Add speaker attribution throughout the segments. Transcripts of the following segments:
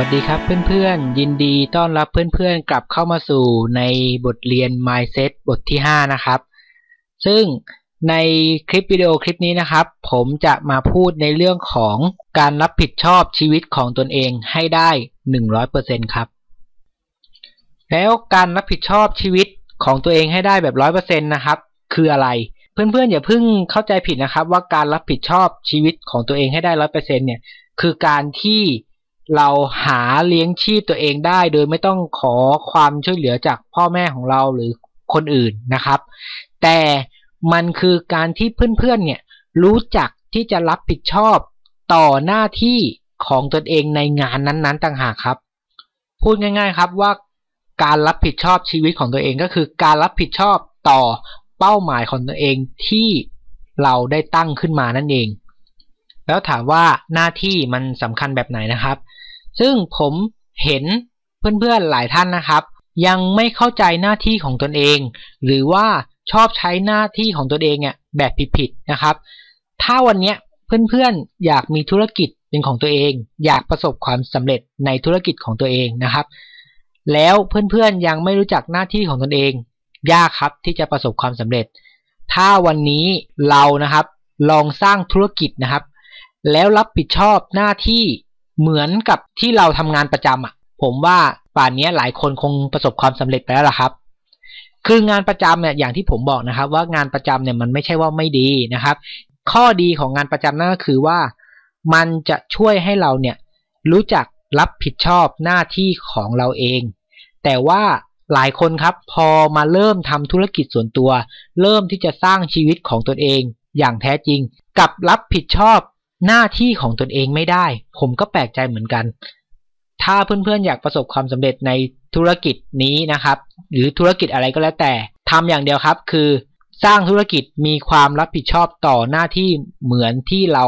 Speaker 1: วัสดีครับเพื่อนๆ ยินดีต้อนรับเพื่อนๆ กลับเข้ามาสู่ในบทเรียน Mindset บทที่ 5 นะครับ ซึ่งในคลิปวิดีโอคลิปนี้นะครับ ผมจะมาพูดในเรื่องของการรับผิดชอบชีวิตของตนเองให้ได้ 100%ครับ แล้วการรับผิดชอบชีวิตของตัวเองให้ได้แบบ 100%นะครับ คืออะไร เพื่อนๆ อย่าเพิ่งเข้าใจผิดนะครับ ว่าการรับผิดชอบชีวิตของตัวเองให้ได้ 100%เนี่ย คือการที่ เราหาเลี้ยงชีพตัวเองได้โดยไม่ต้องขอความช่วยเหลือจากพ่อแม่ของเราหรือคนอื่นนะครับ แต่มันคือการที่เพื่อนๆเนี่ยรู้จักที่จะรับผิดชอบต่อหน้าที่ของตนเองในงานนั้น ๆ ต่างหากครับ พูดง่าย ๆครับว่าการรับผิดชอบชีวิตของตัวเองก็คือการรับผิดชอบต่อเป้าหมายของตัวเองที่เราได้ตั้งขึ้นมานั่นเอง แล้วถามว่าหน้าที่มันสำคัญแบบไหนนะครับ ซึ่งผมเห็นเพื่อนๆหลายท่านนะครับ ยังไม่เข้าใจหน้าที่ของตนเอง หรือว่าชอบใช้หน้าที่ของตนเองเนี่ยแบบผิดๆนะครับ ถ้าวันนี้เพื่อนๆอยากมีธุรกิจเป็นของตัวเอง อยากประสบความสำเร็จในธุรกิจของตัวเองนะครับ แล้วเพื่อนๆยังไม่รู้จักหน้าที่ของตนเอง ยากครับที่จะประสบความสำเร็จ ถ้าวันนี้เรานะครับ ลองสร้างธุรกิจนะครับ แล้วรับผิดชอบหน้าที่ เหมือนกับที่เราทำงานประจำอะ ผมว่าป่านนี้หลายคนคงประสบความสำเร็จไปแล้วล่ะครับ คืองานประจำเนี่ยอย่างที่ผมบอกนะครับ ว่างานประจำเนี่ยมันไม่ใช่ว่าไม่ดีนะครับ ข้อดีของงานประจำนั่นก็คือว่ามันจะช่วยให้เราเนี่ยรู้จักรับผิดชอบหน้าที่ของเราเอง แต่ว่าหลายคนครับพอมาเริ่มทำธุรกิจส่วนตัว เริ่มที่จะสร้างชีวิตของตนเองอย่างแท้จริง กับรับผิดชอบ หน้าที่ของตนเองไม่ได้ ผมก็แปลกใจเหมือนกัน ถ้าเพื่อนๆอยากประสบความสำเร็จในธุรกิจนี้นะครับ หรือธุรกิจอะไรก็แล้วแต่ทำอย่างเดียวครับ คือสร้างธุรกิจมีความรับผิดชอบต่อหน้าที่เหมือนที่เรา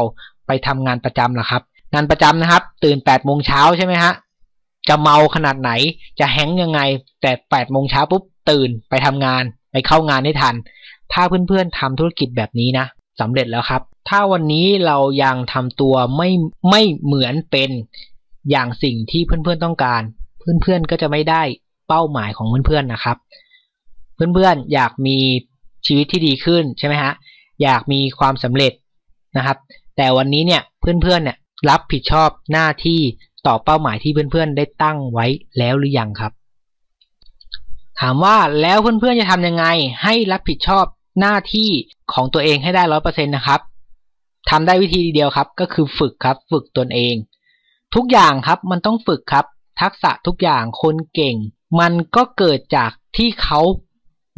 Speaker 1: ไปทำงานประจำละครับงานประจำนะครับ ตื่น8ปดโมงเช้าใช่ไหมฮะจะเมาขนาดไหนจะแฮงยังไง แต่8ปดโมงเช้าปุ๊บตื่นไปทำงาน ไปเข้างานให้ทัน ถ้าเพื่อนๆทำธุรกิจแบบนี้นะ สำเร็จแล้วครับ ถ้าวันนี้เรายังทำตัวไม่ไม่เหมือนเป็นอย่างสิ่งที่เพื่อนๆต้องการ เพื่อนๆก็จะไม่ได้เป้าหมายของเพื่อนๆนะครับ เพื่อนๆอยากมีชีวิตที่ดีขึ้นใช่ไหมฮะอยากมีความสำเร็จนะครับ แต่วันนี้เนี่ยเพื่อนๆเนี่ยรับผิดชอบหน้าที่ต่อเป้าหมายที่เพื่อนๆได้ตั้งไว้แล้วหรือยังครับ ถามว่าแล้วเพื่อนๆจะทำยังไงให้รับผิดชอบ หน้าที่ของตัวเองให้ได้ร้อยเปอร์เซ็นต์นะครับทำได้วิธีเดียวครับ ก็คือฝึกครับ ฝึกตนเอง ทุกอย่างครับมันต้องฝึกครับ ทักษะทุกอย่างคนเก่ง มันก็เกิดจากที่เขา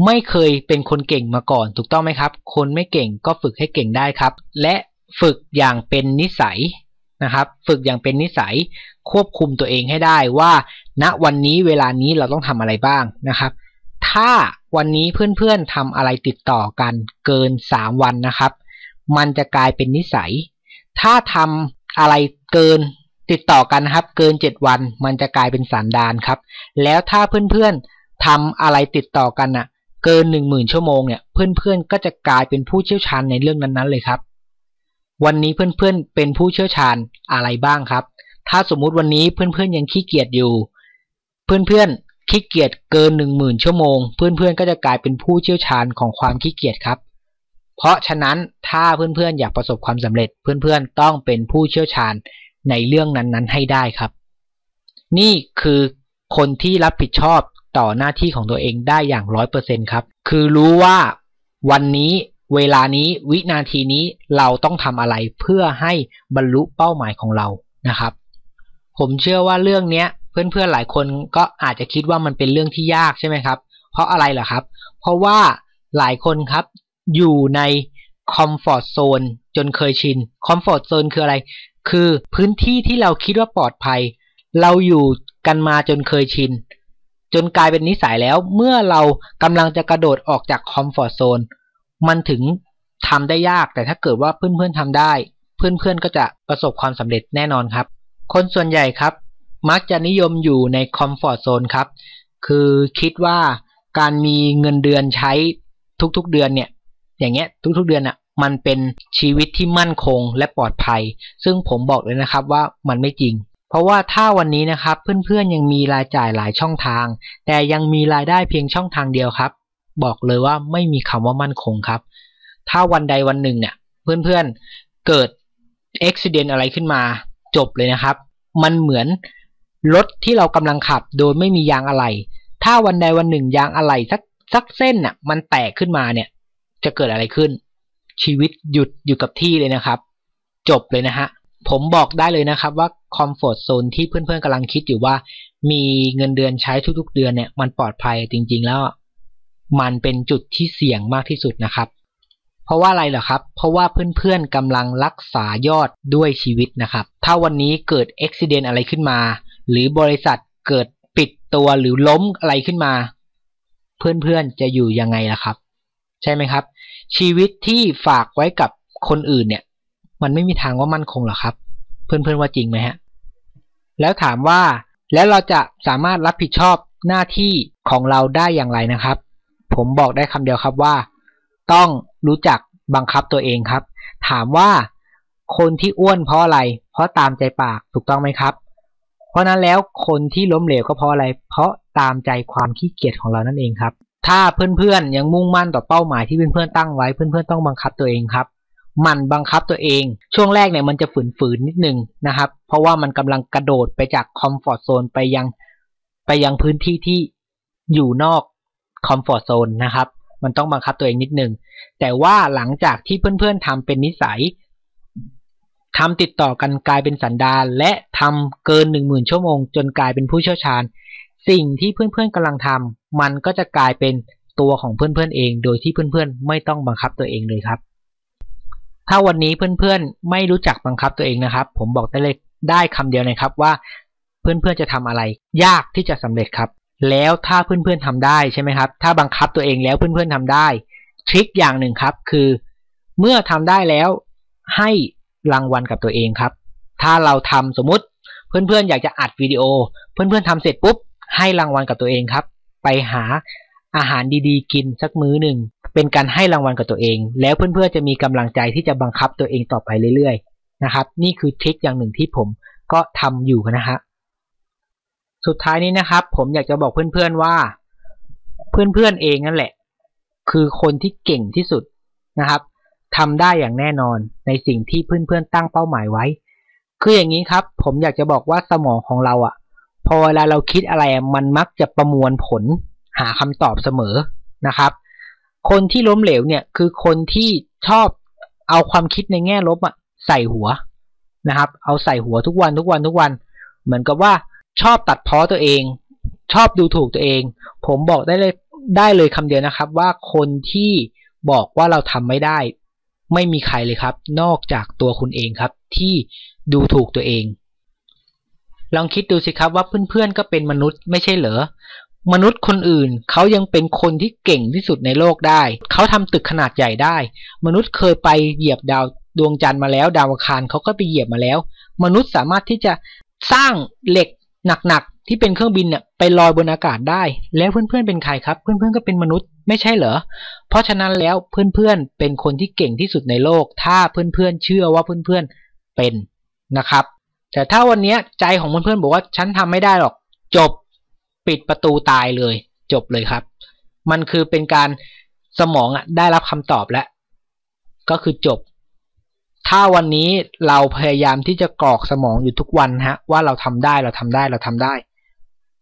Speaker 1: ไม่เคยเป็นคนเก่งมาก่อน ถูกต้องไหมครับ คนไม่เก่งก็ฝึกให้เก่งได้ครับ และฝึกอย่างเป็นนิสัยนะครับ ฝึกอย่างเป็นนิสัยควบคุมตัวเองให้ได้ว่า ณวันนี้เวลานี้เราต้องทำอะไรบ้างนะครับ ถ้าวันนี้เพื่อนๆทำอะไรติดต่อกันเกิน 3 วันนะครับ มันจะกลายเป็นนิสัย ถ้าทำอะไรเกินติดต่อกันนะครับ เกิน 7 วัน มันจะกลายเป็นสันดานครับ แล้วถ้าเพื่อนๆทำอะไรติดต่อกันน่ะ เกิน 10,000 ชั่วโมงเนี่ย เพื่อนๆก็จะกลายเป็นผู้เชี่ยวชาญในเรื่องนั้นๆเลยครับ วันนี้เพื่อนๆเป็นผู้เชี่ยวชาญอะไรบ้างครับ ถ้าสมมุติวันนี้เพื่อนๆยังขี้เกียจอยู่ เพื่อนๆ ขี้เกียจเกินหนึ่งหมื่นชั่วโมง เพื่อนๆก็จะกลายเป็นผู้เชี่ยวชาญของความขี้เกียจครับ เพราะฉะนั้นถ้าเพื่อนๆอยากประสบความสำเร็จ เพื่อนๆต้องเป็นผู้เชี่ยวชาญในเรื่องนั้นๆ ให้ได้ครับ นี่คือคนที่รับผิดชอบต่อหน้าที่ของตัวเองได้อย่างร้อยเปอร์เซ็นครับ คือรู้ว่าวันนี้เวลานี้วินาทีนี้เราต้องทำอะไรเพื่อให้บรรลุเป้าหมายของเรานะครับ ผมเชื่อว่าเรื่องนี้ เพื่อนๆหลายคนก็อาจจะคิดว่ามันเป็นเรื่องที่ยากใช่ไหมครับ เพราะอะไรล่ะครับ เพราะว่าหลายคนครับอยู่ในคอมฟอร์ทโซนจนเคยชินคอมฟอร์ทโซนคืออะไร คือพื้นที่ที่เราคิดว่าปลอดภัย เราอยู่กันมาจนเคยชิน จนกลายเป็นนิสัยแล้วเมื่อเรากำลังจะกระโดดออกจากคอมฟอร์ทโซนมันถึงทำได้ยากแต่ถ้าเกิดว่าเพื่อนๆทำได้ เพื่อนๆก็จะประสบความสำเร็จแน่นอนครับ คนส่วนใหญ่ครับ มักจะนิยมอยู่ในคอมฟอร์ทโซนครับ คือคิดว่าการมีเงินเดือนใช้ทุกๆเดือนเนี่ย อย่างเงี้ยทุกๆเดือนอะมันเป็นชีวิตที่มั่นคงและปลอดภัย ซึ่งผมบอกเลยนะครับว่ามันไม่จริง เพราะว่าถ้าวันนี้นะครับเพื่อนๆยังมีรายจ่ายหลายช่องทาง แต่ยังมีรายได้เพียงช่องทางเดียวครับ บอกเลยว่าไม่มีคำว่ามั่นคงครับ ถ้าวันใดวันหนึ่งเนี่ยเพื่อนๆเกิดอุบิเหตุอะไรขึ้นมาจบเลยนะครับ มันเหมือน รถที่เรากำลังขับโดยไม่มียางอะไหล่ถ้าวันใดวันหนึ่งยางอะไหล่สักสักเส้นน่ะ มันแตกขึ้นมาเนี่ย จะเกิดอะไรขึ้น ชีวิตหยุดอยู่กับที่เลยนะครับ จบเลยนะฮะ ผมบอกได้เลยนะครับว่าคอมฟอร์ทโซนที่เพื่อนๆกำลังคิดอยู่ว่า มีเงินเดือนใช้ทุกๆเดือนเนี่ย มันปลอดภัยจริง ๆ แล้ว มันเป็นจุดที่เสี่ยงมากที่สุดนะครับ เพราะว่าอะไรเหรอครับ เพราะว่าเพื่อนๆกำลังรักษายอดด้วยชีวิตนะครับ ถ้าวันนี้เกิดอุบิเหตุอะไรขึ้นมา หรือบริษัทเกิดปิดตัวหรือล้มอะไรขึ้นมา เพื่อนๆจะอยู่ยังไงล่ะครับ ใช่ไหมครับ ชีวิตที่ฝากไว้กับคนอื่นเนี่ย มันไม่มีทางว่ามั่นคงหรอกครับ เพื่อนๆว่าจริงไหมฮะแล้วถามว่าแล้วเราจะสามารถรับผิดชอบหน้าที่ของเราได้อย่างไรนะครับ ผมบอกได้คำเดียวครับว่า ต้องรู้จักบังคับตัวเองครับ ถามว่าคนที่อ้วนเพราะอะไร เพราะตามใจปากถูกต้องไหมครับ เพราะนั้นแล้วคนที่ล้มเหลวก็เพราะอะไร เพราะตามใจความขี้เกียจของเรานั่นเองครับ ถ้าเพื่อนๆยังมุ่งมั่นต่อเป้าหมายที่เพื่อนๆตั้งไว้เพื่อนๆต้องบังคับตัวเองครับ มันบังคับตัวเอง ช่วงแรกเนี่ยมันจะฝืนๆนิดนึงนะครับ เพราะว่ามันกำลังกระโดดไปจากคอมฟอร์ทโซนไปยังไปยังพื้นที่ที่อยู่นอกคอมฟอร์ทโซนนะครับ มันต้องบังคับตัวเองนิดนึง แต่ว่าหลังจากที่เพื่อนๆทำเป็นนิสัย ทำติดต่อกันกลายเป็นสันดานและทำเกินหนึ่งหมื่นชั่วโมง จนกลายเป็นผู้เชี่ยวชาญ สิ่งที่เพื่อนๆกำลังทำมันก็จะกลายเป็นตัวของเพื่อนๆเอง โดยที่เพื่อนๆไม่ต้องบังคับตัวเองเลยครับ ถ้าวันนี้เพื่อนๆไม่รู้จักบังคับตัวเองนะครับ ผมบอกได้เลยได้คำเดียวนะครับว่า เพื่อนๆจะทำอะไร ยากที่จะสำเร็จครับ แล้วถ้าเพื่อนๆทำได้ใช่ไหมครับ ถ้าบังคับตัวเองแล้วเพื่อนๆทำได้ทริคอย่างหนึ่งครับ คือ เมื่อทำได้แล้วให้ รางวัลกับตัวเองครับ ถ้าเราทำสมมติเพื่อนๆ อยากจะอัดวิดีโอ เพื่อนๆทำเสร็จปุ๊บ ให้รางวัลกับตัวเองครับ ไปหาอาหารดีๆ กินสักมื้อหนึ่ง เป็นการให้รางวัลกับตัวเอง แล้วเพื่อนๆ จะมีกำลังใจที่จะบังคับตัวเองต่อไปเรื่อยๆ นะครับ นี่คือทริคอย่างหนึ่งที่ผมก็ทำอยู่นะฮะ สุดท้ายนี้นะครับ ผมอยากจะบอกเพื่อนๆว่า เพื่อนๆ เองนั่นแหละ คือคนที่เก่งที่สุดนะครับ ทำได้อย่างแน่นอนในสิ่งที่เพื่อนๆตั้งเป้าหมายไว้ คืออย่างนี้ครับ ผมอยากจะบอกว่าสมองของเราอะ่ะ พอเวลาเราคิดอะไรมันมักจะประมวลผลหาคำตอบเสมอนะครับ คนที่ล้มเหลวเนี่ยคือคนที่ชอบเอาความคิดในแง่ลบอะใส่หัวนะครับ เอาใส่หัวทุกวันทุกวันทุกวัน เหมือนกับว่าชอบตัดพ้อตัวเอง ชอบดูถูกตัวเอง ผมบอกได้เลยได้เลยคำเดียวนะครับ ว่าคนที่บอกว่าเราทำไม่ได้ ไม่มีใครเลยครับ นอกจากตัวคุณเองครับ ที่ดูถูกตัวเอง ลองคิดดูสิครับว่าเพื่อนๆก็เป็นมนุษย์ไม่ใช่เหรอมนุษย์คนอื่นเขายังเป็นคนที่เก่งที่สุดในโลกได้ เขาทำตึกขนาดใหญ่ได้ มนุษย์เคยไปเหยียบดาวดวงจันทร์มาแล้ว ดาวอังคารเขาก็ไปเหยียบมาแล้ว มนุษย์สามารถที่จะสร้างเหล็กหนักๆที่เป็นเครื่องบินเนี่ยไปลอยบนอากาศได้ แล้วเพื่อนๆเป็นใครครับ เพื่อนๆก็เป็นมนุษย์ ไม่ใช่เหรอ เพราะฉะนั้นแล้วเพื่อนๆเป็นคนที่เก่งที่สุดในโลก ถ้าเพื่อนๆเชื่อว่าเพื่อนๆเป็นนะครับ แต่ถ้าวันนี้ใจของเพื่อนๆบอกว่าฉันทำไม่ได้หรอก จบปิดประตูตายเลย จบเลยครับ มันคือเป็นการสมองอะได้รับคำตอบแล้ว ก็คือจบ ถ้าวันนี้เราพยายามที่จะกรอกสมองอยู่ทุกวันฮะ ว่าเราทำได้เราทำได้เราทำได้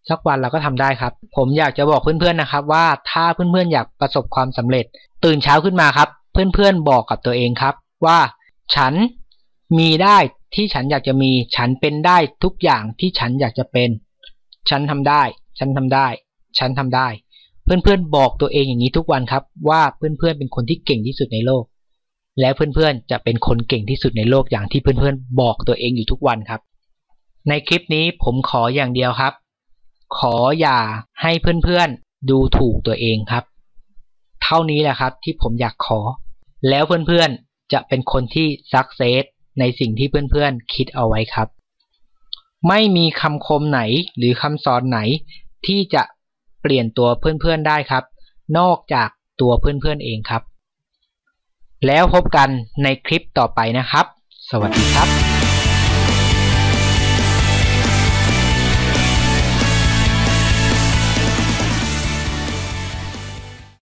Speaker 1: สักวันเราก็ทำได้ครับ ผมอยากจะบอกเพื่อนๆนะครับ ว่าถ้าเพื่อนๆอยากประสบความสำเร็จ ตื่นเช้าขึ้นมาครับ เพื่อนๆบอกกับตัวเองครับ ว่าฉันมีได้ที่ฉันอยากจะมี ฉันเป็นได้ทุกอย่างที่ฉันอยากจะเป็น ฉันทำได้ ฉันทำได้ ฉันทำได้ เพื่อนๆบอกตัวเองอย่างนี้ทุกวันครับ ว่าเพื่อนๆเป็นคนที่เก่งที่สุดในโลก และเพื่อนๆจะเป็นคนเก่งที่สุดในโลกอย่างที่เพื่อนๆบอกตัวเองอยู่ทุกวันครับ ในคลิปนี้ผมขออย่างเดียวครับ ขออย่าให้เพื่อนๆดูถูกตัวเองครับ เท่านี้แหละครับที่ผมอยากขอ แล้วเพื่อนๆจะเป็นคนที่สักเซสในสิ่งที่เพื่อนๆคิดเอาไว้ครับ ไม่มีคำคมไหนหรือคำสอนไหน ที่จะเปลี่ยนตัวเพื่อนๆได้ครับ นอกจากตัวเพื่อนๆเองครับ แล้วพบกันในคลิปต่อไปนะครับ สวัสดีครับ